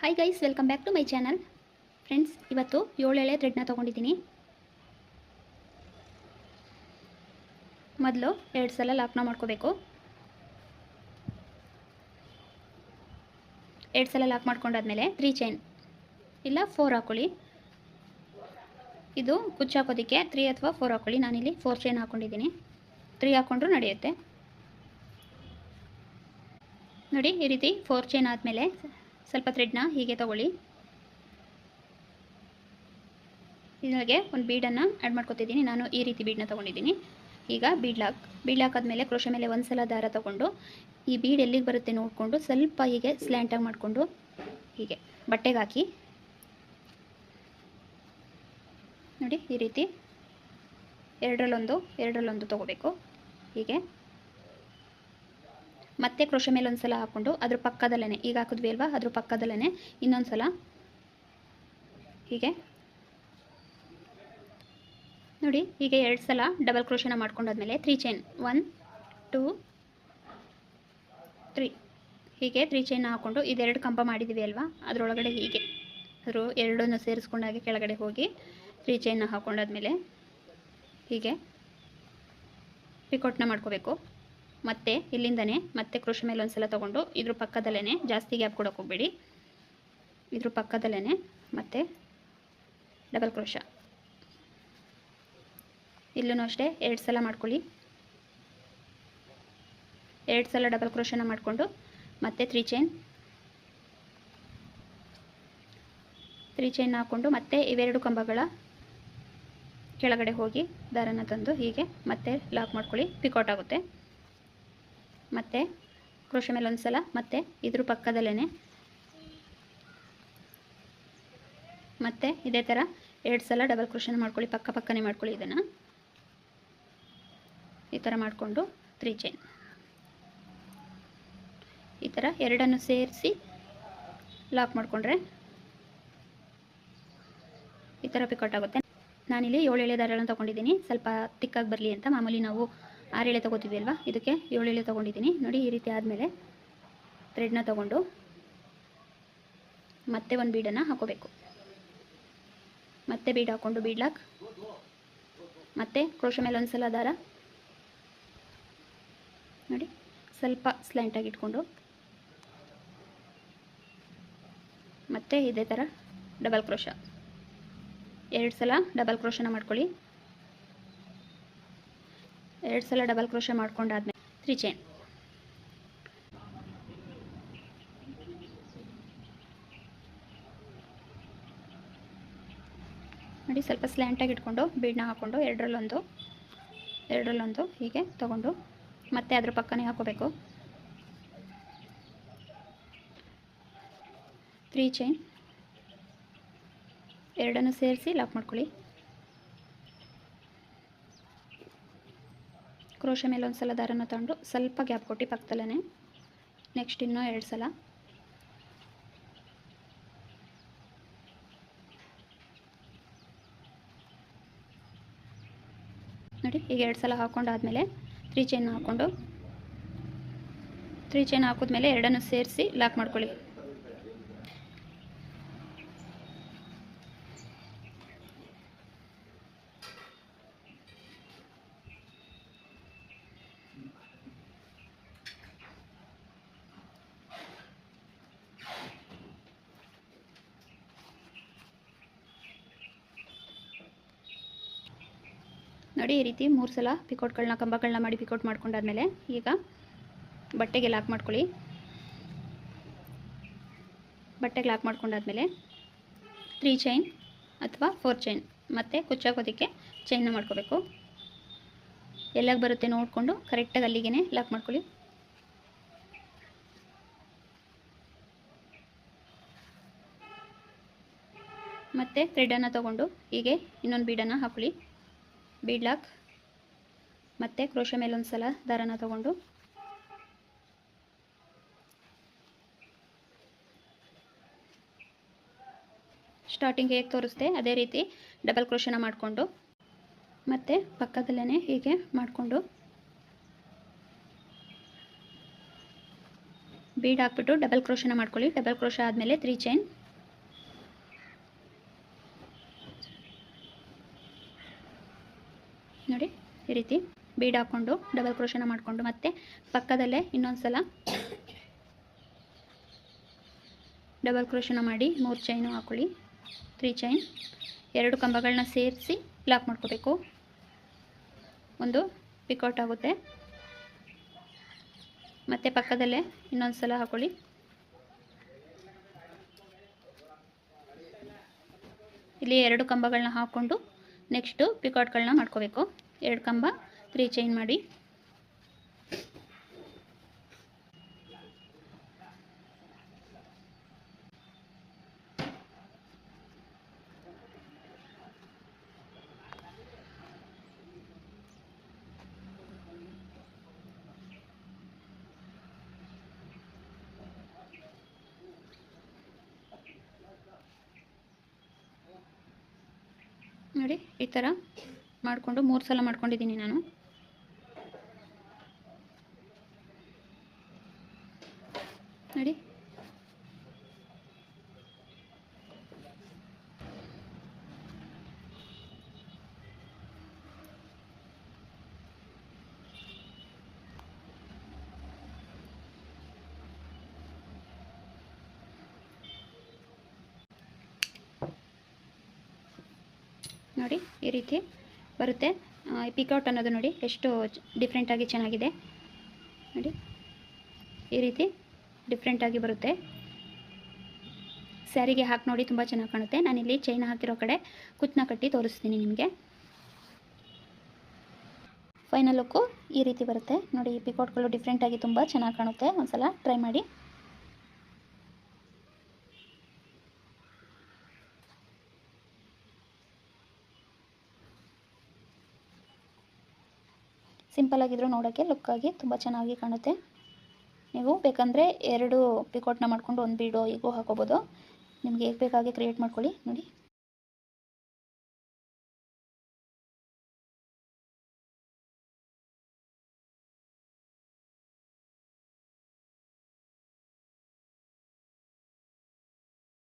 Hi guys welcome back to my channel friends ಇವತ್ತು ಏಳು ಎಳೆ ಥ್ರೆಡ್ನ ತೊಗೊಂಡಿದ್ದೀನಿ. ಮೊದಲು ಎರಡು ಸಲ ಲಾಕ್ನ ಮಾಡ್ಕೋಬೇಕು. ಎರಡು ಸಲ ಲಾಕ್ ಮಾಡ್ಕೊಂಡಾದ್ಮೇಲೆ ತ್ರೀ ಚೈನ್ ಇಲ್ಲ ಫೋರ್ ಹಾಕೊಳ್ಳಿ. ಇದು ಕುಚ್ಚು ಹಾಕೋದಕ್ಕೆ ತ್ರೀ ಅಥವಾ ಫೋರ್ ಹಾಕೊಳ್ಳಿ. ನಾನಿಲ್ಲಿ ಫೋರ್ ಚೈನ್ ಹಾಕ್ಕೊಂಡಿದ್ದೀನಿ ತ್ರೀ ಹಾಕ್ಕೊಂಡ್ರೂ ನಡೆಯುತ್ತೆ. ನೋಡಿ, ಈ ರೀತಿ ಫೋರ್ ಚೈನ್ ಆದಮೇಲೆ ಸ್ವಲ್ಪ ಥ್ರೆಡ್ನ ಹೀಗೆ ತಗೊಳ್ಳಿ. ಇದಕ್ಕೆ ಒಂದು ಬೀಡನ್ನು ಆ್ಯಡ್ ಮಾಡ್ಕೊತಿದ್ದೀನಿ. ನಾನು ಈ ರೀತಿ ಬೀಡನ್ನ ತೊಗೊಂಡಿದ್ದೀನಿ. ಈಗ ಬೀಡ್ಲಾಕ್ ಬೀಡ್ಲಾಕ್ ಲಾಕ್ ಆದಮೇಲೆ ಕ್ರೋಶ ಮೇಲೆ ಒಂದು ಸಲ ದಾರ ತೊಗೊಂಡು, ಈ ಬೀಡ್ ಎಲ್ಲಿಗೆ ಬರುತ್ತೆ ನೋಡಿಕೊಂಡು ಸ್ವಲ್ಪ ಹೀಗೆ ಸ್ಲ್ಯಾಂಟಾಗಿ ಮಾಡಿಕೊಂಡು ಹೀಗೆ ಬಟ್ಟೆಗೆ ಹಾಕಿ. ನೋಡಿ ಈ ರೀತಿ ಎರಡರಲ್ಲೊಂದು ಎರಡರಲ್ಲೊಂದು ತೊಗೋಬೇಕು. ಹೀಗೆ. ಮತ್ತೆ ಕ್ರೋಶ ಮೇಲೆ ಒಂದು ಸಲ ಹಾಕ್ಕೊಂಡು ಅದ್ರ ಪಕ್ಕದಲ್ಲೇನೆ, ಈಗ ಹಾಕಿದ್ವಿ ಅಲ್ವಾ? ಅದ್ರ ಪಕ್ಕದಲ್ಲೇನೆ ಇನ್ನೊಂದು ಸಲ. ಹೀಗೆ. ನೋಡಿ, ಹೀಗೆ ಎರಡು ಸಲ ಡಬಲ್ ಕ್ರೋಶನ ಮಾಡ್ಕೊಂಡಾದ್ಮೇಲೆ three chain one two three ಹೀಗೆ ತ್ರೀ ಚೈನ್ ಹಾಕ್ಕೊಂಡು ಇದೆರಡು ಕಂಬ ಮಾಡಿದ್ದೀವಿ ಅಲ್ವಾ? ಅದರೊಳಗಡೆ ಹೀಗೆ. ಅದ್ರ ಎರಡನ್ನು ಸೇರಿಸ್ಕೊಂಡಾಗೆ ಕೆಳಗಡೆ ಹೋಗಿ ತ್ರೀ ಚೈನ್ನ ಹಾಕ್ಕೊಂಡಾದ್ಮೇಲೆ ಹೀಗೆ. ಪಿಕೋಟ್ನ ಮಾಡ್ಕೋಬೇಕು. ಮತ್ತೆ ಇಲ್ಲಿಂದನೇ ಮತ್ತೆ ಕೃಷಿ ಮೇಲೆ ಒಂದ್ಸಲ ಸಲ ತೊಗೊಂಡು ಇದ್ರ ಪಕ್ಕದಲ್ಲೇನೆ ಜಾಸ್ತಿ ಗ್ಯಾಪ್ ಕೊಡೋಕೆ ಹೋಗ್ಬೇಡಿ. ಇದ್ರ ಪಕ್ಕದಲ್ಲೇ ಮತ್ತೆ ಡಬಲ್ ಕ್ರೋಶ ಇಲ್ಲೂ ಅಷ್ಟೇ ಎರಡು ಸಲ ಮಾಡ್ಕೊಳ್ಳಿ. ಎರಡು ಸಲ ಡಬಲ್ ಕ್ರೋಶನ ಮಾಡಿಕೊಂಡು ಮತ್ತೆ ತ್ರೀ ಚೈನ್ ತ್ರೀ ಚೈನ್ ಹಾಕ್ಕೊಂಡು ಮತ್ತೆ ಇವೆರಡು ಕಂಬಗಳ ಕೆಳಗಡೆ ಹೋಗಿ ದಾರನ ತಂದು ಹೀಗೆ ಮತ್ತೆ ಲಾಕ್ ಮಾಡ್ಕೊಳ್ಳಿ. ಪಿಕೌಟ್ ಆಗುತ್ತೆ. ಮತ್ತು ಕ್ರೋಶ ಮೇಲೆ ಒಂದು ಸಲ ಮತ್ತು ಇದ್ರ ಪಕ್ಕದಲ್ಲೇ ಮತ್ತು ಇದೇ ಥರ ಎರಡು ಸಲ ಡಬಲ್ ಕ್ರೋಶನ ಮಾಡ್ಕೊಳ್ಳಿ, ಪಕ್ಕ ಪಕ್ಕನೇ ಮಾಡ್ಕೊಳ್ಳಿ ಇದನ್ನು. ಈ ಥರ ಮಾಡಿಕೊಂಡು ತ್ರೀ ಚೈನ್ ಈ ಥರ ಎರಡನ್ನು ಸೇರಿಸಿ ಲಾಕ್ ಮಾಡಿಕೊಂಡ್ರೆ ಈ ಥರ ಪಿಕೌಟ್ ಆಗುತ್ತೆ. ನಾನಿಲ್ಲಿ ಏಳು ಎಳೆ ದಾರಗಳನ್ನು ತೊಗೊಂಡಿದ್ದೀನಿ. ಸ್ವಲ್ಪ ತಿಕ್ಕಾಗಿ ಬರಲಿ ಅಂತ ಮಾಮೂಲಿ ನಾವು ಆರು ಎಳೆ ತೊಗೋತೀವಿ ಅಲ್ವಾ? ಇದಕ್ಕೆ ಏಳು ಎಳೆ ತೊಗೊಂಡಿದ್ದೀನಿ. ನೋಡಿ, ಈ ರೀತಿ ಆದಮೇಲೆ ಥ್ರೆಡ್ನ ತೊಗೊಂಡು ಮತ್ತೆ ಒಂದು ಬೀಡನ್ನು ಹಾಕೋಬೇಕು. ಮತ್ತೆ ಬೀಡ್ ಹಾಕ್ಕೊಂಡು ಬೀಡ್ಲಾಕ್ ಮತ್ತೆ ಕ್ರೋಶ ಮೇಲೆ ಒಂದು ಸಲ ದಾರ. ನೋಡಿ, ಸ್ವಲ್ಪ ಸ್ಲೈಂಟಾಗಿ ಇಟ್ಕೊಂಡು ಮತ್ತೆ ಇದೇ ಥರ ಡಬಲ್ ಕ್ರೋಶ ಎರಡು ಸಲ ಡಬಲ್ ಕ್ರೋಶನ ಮಾಡ್ಕೊಳ್ಳಿ. ಎರಡು ಸಲ ಡಬಲ್ ಕ್ರೋಶೆ ಮಾಡ್ಕೊಂಡಾದ್ಮೇಲೆ ತ್ರೀ ಚೈನ್ ನೋಡಿ ಸ್ವಲ್ಪ ಸ್ಲ್ಯಾಂಟಾಗಿ ಇಟ್ಕೊಂಡು ಬೀಡನ್ನ ಹಾಕ್ಕೊಂಡು ಎರಡರಲ್ಲೊಂದು ಎರಡರಲ್ಲೊಂದು ಹೀಗೆ ತಗೊಂಡು ಮತ್ತೆ ಅದ್ರ ಪಕ್ಕನೇ ಹಾಕೋಬೇಕು. ತ್ರೀ ಚೈನ್ ಎರಡನ್ನು ಸೇರಿಸಿ ಲಾಕ್ ಮಾಡ್ಕೊಳ್ಳಿ. ಕ್ರೋಶ ಮೇಲೆ ಒಂದು ಸಲ ದಾರನ ತಗೊಂಡು ಸ್ವಲ್ಪ ಗ್ಯಾಪ್ ಕೊಟ್ಟು ಪಕ್ಕದಲ್ಲೇ ನೆಕ್ಸ್ಟ್ ಇನ್ನೂ ಎರಡು ಸಲ. ನೋಡಿ, ಈಗ ಎರಡು ಸಲ ಹಾಕ್ಕೊಂಡಾದ್ಮೇಲೆ ತ್ರೀ ಚೈನ್ ಹಾಕ್ಕೊಂಡು ತ್ರೀ ಚೈನ್ ಹಾಕಿದ್ಮೇಲೆ ಎರಡನ್ನು ಸೇರಿಸಿ ಲಾಕ್ ಮಾಡ್ಕೊಳ್ಳಿ. ನೋಡಿ, ಈ ರೀತಿ ಮೂರು ಸಲ ಪಿಕೋಟ್ಗಳನ್ನ ಕಂಬಗಳನ್ನ ಮಾಡಿ ಪಿಕೋಟ್ ಮಾಡ್ಕೊಂಡಾದ್ಮೇಲೆ ಈಗ ಬಟ್ಟೆಗೆ ಲಾಕ್ ಮಾಡ್ಕೊಳ್ಳಿ. ಬಟ್ಟೆಗೆ ಲಾಕ್ ಮಾಡ್ಕೊಂಡಾದ್ಮೇಲೆ ತ್ರೀ ಚೈನ್ ಅಥವಾ ಫೋರ್ ಚೈನ್ ಮತ್ತು ಕುಚ್ಚಾಕೋದಕ್ಕೆ ಚೈನ್ನ ಮಾಡ್ಕೋಬೇಕು. ಎಲ್ಲಾಗ ಬರುತ್ತೆ ನೋಡಿಕೊಂಡು ಕರೆಕ್ಟಾಗಿ ಅಲ್ಲಿಗೆ ಲಾಕ್ ಮಾಡ್ಕೊಳ್ಳಿ. ಮತ್ತು ಥ್ರೆಡನ್ನು ತೊಗೊಂಡು ಹೀಗೆ ಇನ್ನೊಂದು ಬೀಡನ್ನು ಹಾಕೊಳ್ಳಿ. ಬೀಡ್ ಲಾಕ್ ಮತ್ತು ಕ್ರೋಶ ಮೇಲೆ ಒಂದು ಸಲ ದಾರನ ತಗೊಂಡು. ಸ್ಟಾರ್ಟಿಂಗ್ ಹೇಗೆ ತೋರಿಸ್ದೆ? ಅದೇ ರೀತಿ ಡಬಲ್ ಕ್ರೋಶನ ಮಾಡಿಕೊಂಡು. ಮತ್ತು ಪಕ್ಕದಲ್ಲೇ ಹೀಗೆ ಮಾಡಿಕೊಂಡು. ಬೀಡ್ ಹಾಕ್ಬಿಟ್ಟು ಡಬಲ್ ಕ್ರೋಶನ ಮಾಡ್ಕೊಳ್ಳಿ. ಡಬಲ್ ಕ್ರೋಶ ಆದಮೇಲೆ ತ್ರೀ ಚೈನ್ ನೋಡಿ ಈ ರೀತಿ ಬೀಡ್ ಹಾಕ್ಕೊಂಡು ಡಬಲ್ ಕ್ರೋಶನ ಮಾಡಿಕೊಂಡು ಮತ್ತೆ ಪಕ್ಕದಲ್ಲೇ ಇನ್ನೊಂದು ಸಲ ಡಬಲ್ ಕ್ರೋಶನ ಮಾಡಿ ಮೂರು ಚೈನು ಹಾಕೊಳ್ಳಿ. ತ್ರೀ ಚೈನ್ ಎರಡು ಕಂಬಗಳನ್ನ ಸೇರಿಸಿ ಲಾಕ್ ಮಾಡ್ಕೋಬೇಕು. ಒಂದು ಪಿಕೌಟ್ ಆಗುತ್ತೆ. ಮತ್ತೆ ಪಕ್ಕದಲ್ಲೇ ಇನ್ನೊಂದು ಸಲ ಹಾಕೊಳ್ಳಿ. ಇಲ್ಲಿ ಎರಡು ಕಂಬಗಳನ್ನ ಹಾಕ್ಕೊಂಡು ನೆಕ್ಸ್ಟು ಪಿಕೌಟ್ಗಳನ್ನ ಮಾಡ್ಕೋಬೇಕು. ಎರಡು ಕಂಬ ತ್ರೀ ಚೈನ್ ಮಾಡಿ. ನೋಡಿ ಈ ಥರ ಮಾಡಿಕೊಂಡು ಮೂರು ಸಲ ಮಾಡ್ಕೊಂಡಿದ್ದೀನಿ ನಾನು. ನೋಡಿ. ನೋಡಿ ಈ ರೀತಿ. ಬರುತ್ತೆ. ಪಿಕೌಟ್ ಅನ್ನೋದು ನೋಡಿ ಎಷ್ಟು ಡಿಫ್ರೆಂಟಾಗಿ ಚೆನ್ನಾಗಿದೆ. ನೋಡಿ. ಈ ರೀತಿ ಡಿಫ್ರೆಂಟಾಗಿ ಬರುತ್ತೆ. ಸ್ಯಾರಿಗೆ ಹಾಕಿ ನೋಡಿ, ತುಂಬ ಚೆನ್ನಾಗಿ ಕಾಣುತ್ತೆ. ನಾನಿಲ್ಲಿ ಚೈನ್ ಹಾಕಿರೋ ಕಡೆ ಕುತ್ತನ ಕಟ್ಟಿ ತೋರಿಸ್ತೀನಿ ನಿಮಗೆ. ಫೈನಲ್ ಲುಕ್ಕು ಈ ರೀತಿ ಬರುತ್ತೆ. ನೋಡಿ, ಈ ಪಿಕೌಟ್ಗಳು ಡಿಫ್ರೆಂಟಾಗಿ ತುಂಬ ಚೆನ್ನಾಗಿ ಕಾಣುತ್ತೆ. ಒಂದ್ಸಲ ಟ್ರೈ ಮಾಡಿ. ಸಿಂಪಲ್ ಆಗಿದ್ರು ನೋಡೋಕ್ಕೆ ಲುಕ್ಕಾಗಿ ತುಂಬ ಚೆನ್ನಾಗಿ ಕಾಣುತ್ತೆ. ನೀವು ಬೇಕಂದರೆ ಎರಡು ಪಿಕೋಟ್ನ ಮಾಡ್ಕೊಂಡು ಒಂದು ಬೀಡೋ ಹೀಗೂ ಹಾಕೋಬೋದು. ನಿಮಗೆ ಹೇಗೆ ಬೇಕಾಗಿ ಕ್ರಿಯೇಟ್ ಮಾಡ್ಕೊಳ್ಳಿ. ನೋಡಿ.